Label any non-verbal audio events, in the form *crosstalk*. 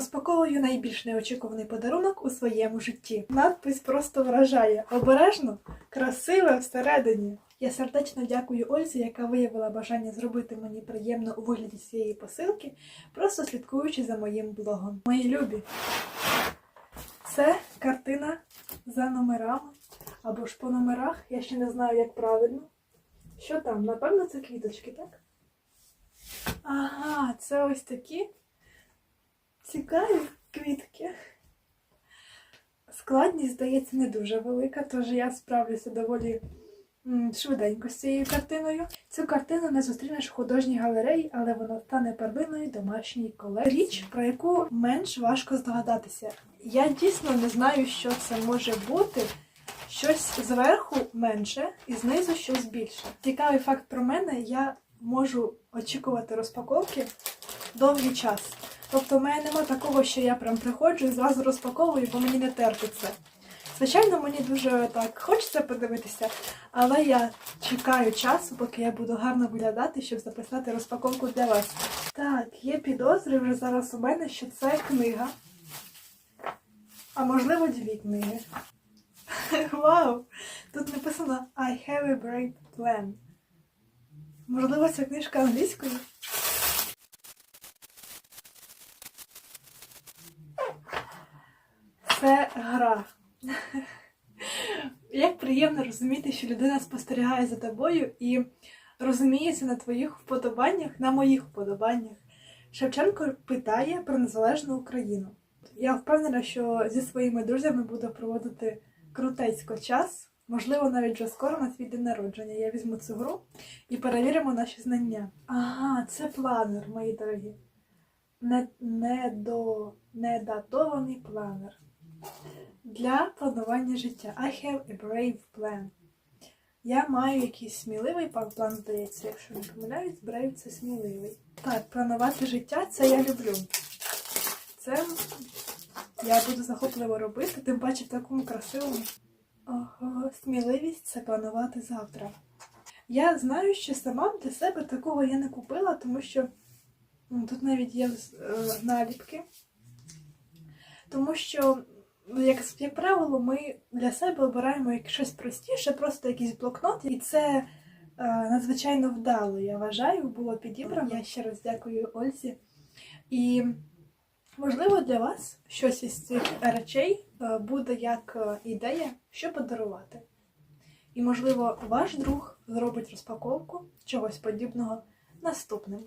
Розпаковую найбільш неочікуваний подарунок у своєму житті. Надпис просто вражає. Обережно, красиве всередині. Я сердечно дякую Ользі, яка виявила бажання зробити мені приємно у вигляді цієї посилки, просто слідкуючи за моїм блогом. Мої любі. Це картина за номерами або ж по номерах. Я ще не знаю, як правильно. Що там? Напевно, це квіточки, так? Ага, це ось такі цікаві квітки. Складність, здається, не дуже велика, тож я справлюся доволі швиденько з цією картиною. Цю картину не зустрінеш в художній галереї, але вона стане перлиною домашньої колекції. Річ, про яку менш важко здогадатися. Я дійсно не знаю, що це може бути. Щось зверху менше і знизу щось більше. Цікавий факт про мене, я можу очікувати розпаковки довгий час. Тобто в мене нема такого, що я прям приходжу і зразу розпаковую, бо мені не терпиться. Звичайно, мені дуже так хочеться подивитися, але я чекаю часу, поки я буду гарно виглядати, щоб записати розпаковку для вас. Так, є підозри вже зараз у мене, що це книга. А можливо, дві книги. *laughs* Вау! Тут написано I have a brave plan. Можливо, ця книжка англійською? Це гра. Як приємно розуміти, що людина спостерігає за тобою і розуміється на твоїх вподобаннях, на моїх вподобаннях. Шевченко питає про незалежну Україну. Я впевнена, що зі своїми друзями буду проводити крутецько час. Можливо, навіть вже скоро на свій день народження. Я візьму цю гру і перевіримо наші знання. Ага, це планер, мої дорогі. Не, не планер. Для планування життя. I have a brave plan. Я маю якийсь сміливий план, здається, якщо не помиляюсь, brave це сміливий. Так, планувати життя це я люблю. Це я буду захопливо робити, тим паче в такому красивому. Ого, сміливість це планувати завтра. Я знаю, що сама для себе такого я не купила, тому що м, тут навіть є е, наліпки. Тому що, ну, як, як правило, ми для себе обираємо як щось простіше, просто якийсь блокнот, і це е, надзвичайно вдало, я вважаю, було підібрано. Я ще раз дякую Ользі. І можливо для вас щось із цих речей е, буде як е, ідея, що подарувати. І, можливо, ваш друг зробить розпаковку чогось подібного наступним.